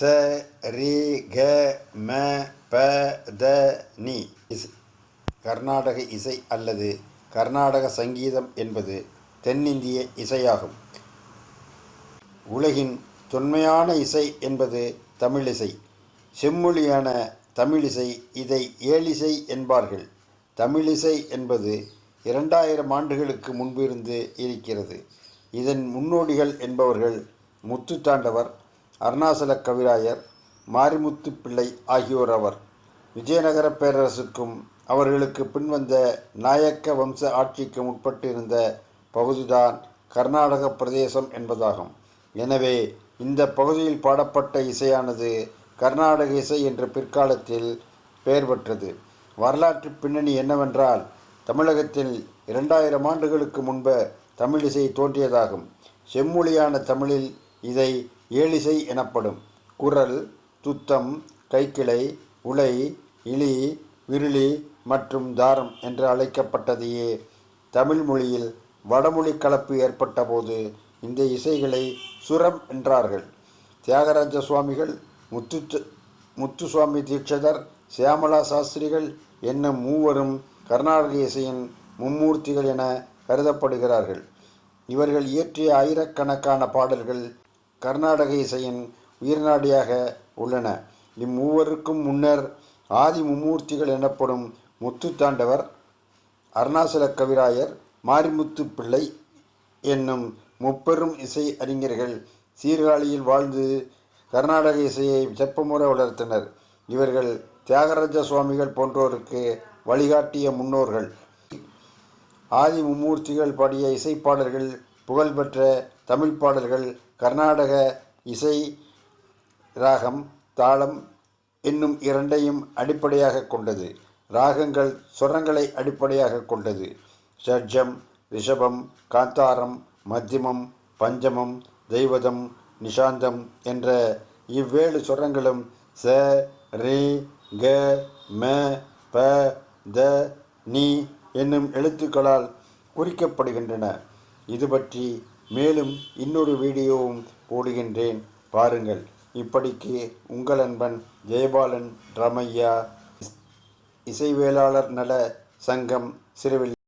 ச ரி க ம ப த நி இஸ் கர்நாடக இசை அல்லது கர்நாடக சங்கீதம் என்பது தென்னிந்திய இசையாகும். உலகின் தொன்மையான இசை என்பது தமிழிசை. செம்மொழியான தமிழிசை இதை ஏழிசை என்பார்கள். தமிழிசை என்பது இரண்டாயிரம் ஆண்டுகளுக்கு முன்பிருந்து இருக்கிறது. இதன் முன்னோடிகள் என்பவர்கள் முத்துத்தாண்டவர் அருணாசல கவிராயர் மாரிமுத்து பிள்ளை ஆகியோர் அவர். விஜயநகர பேரரசுக்கும் அவர்களுக்கு பின்வந்த நாயக்க வம்ச ஆட்சிக்கும் உட்பட்டிருந்த பகுதிதான் கர்நாடக பிரதேசம் என்பதாகும். எனவே இந்த பகுதியில் பாடப்பட்ட இசையானது கர்நாடக இசை என்ற பிற்காலத்தில் பெயர் பெற்றது. வரலாற்று பின்னணி என்னவென்றால் தமிழகத்தில் இரண்டாயிரம் ஆண்டுகளுக்கு முன்பு தமிழிசை தோன்றியதாகும். செம்மொழியான தமிழில் இதை ஏழிசை எனப்படும். குரல் துத்தம் கைக்கிளை உலை இழி விருளி மற்றும் தாரம் என்று அழைக்கப்பட்டதையே தமிழ் மொழியில் வடமொழி கலப்பு ஏற்பட்டபோது இந்த இசைகளை சுரம் என்றார்கள். தியாகராஜ சுவாமிகள் முத்து முத்துசுவாமி தீட்சிதர் சியாமலா சாஸ்திரிகள் என்னும் மூவரும் கர்நாடக இசையின் மும்மூர்த்திகள் என கருதப்படுகிறார்கள். இவர்கள் இயற்றிய ஆயிரக்கணக்கான பாடல்கள் கர்நாடக இசையின் உயிர்நாடியாக உள்ளன. இம்மூவருக்கும் முன்னர் ஆதி மும்மூர்த்திகள் எனப்படும் முத்துத்தாண்டவர் அருணாசல கவிராயர் மாரிமுத்து பிள்ளை என்னும் முப்பெரும் இசை அறிஞர்கள் சீர்காழியில் வாழ்ந்து கர்நாடக இசையை செப்பமுறை வளர்த்தனர். இவர்கள் தியாகராஜ சுவாமிகள் போன்றோருக்கு வழிகாட்டிய முன்னோர்கள். ஆதி மும்மூர்த்திகள் பாடிய இசைப்பாடல்கள் புகழ்பெற்ற தமிழ் பாடல்கள் கர்நாடக இசை ராகம் தாளம் என்னும் இரண்டையும் அடிப்படையாக கொண்டது. ராகங்கள் சொரங்களை அடிப்படையாக கொண்டது. ஷட்ஜம் ரிஷபம் காந்தாரம் மத்தியமம் பஞ்சமம் தெய்வதம் நிஷாந்தம் என்ற இவ்வேழு சொரங்களும் ச ரே க ம ப த நீ என்னும் எழுத்துக்களால் குறிக்கப்படுகின்றன. இது பற்றி மேலும் இன்னொரு வீடியோவும் போடுகின்றேன். பாருங்கள். இப்படிக்கு உங்கள் அன்பன் ஜெயபாலன் ரமையா இசைவேளாளர் நல சங்கம் சிறுவில்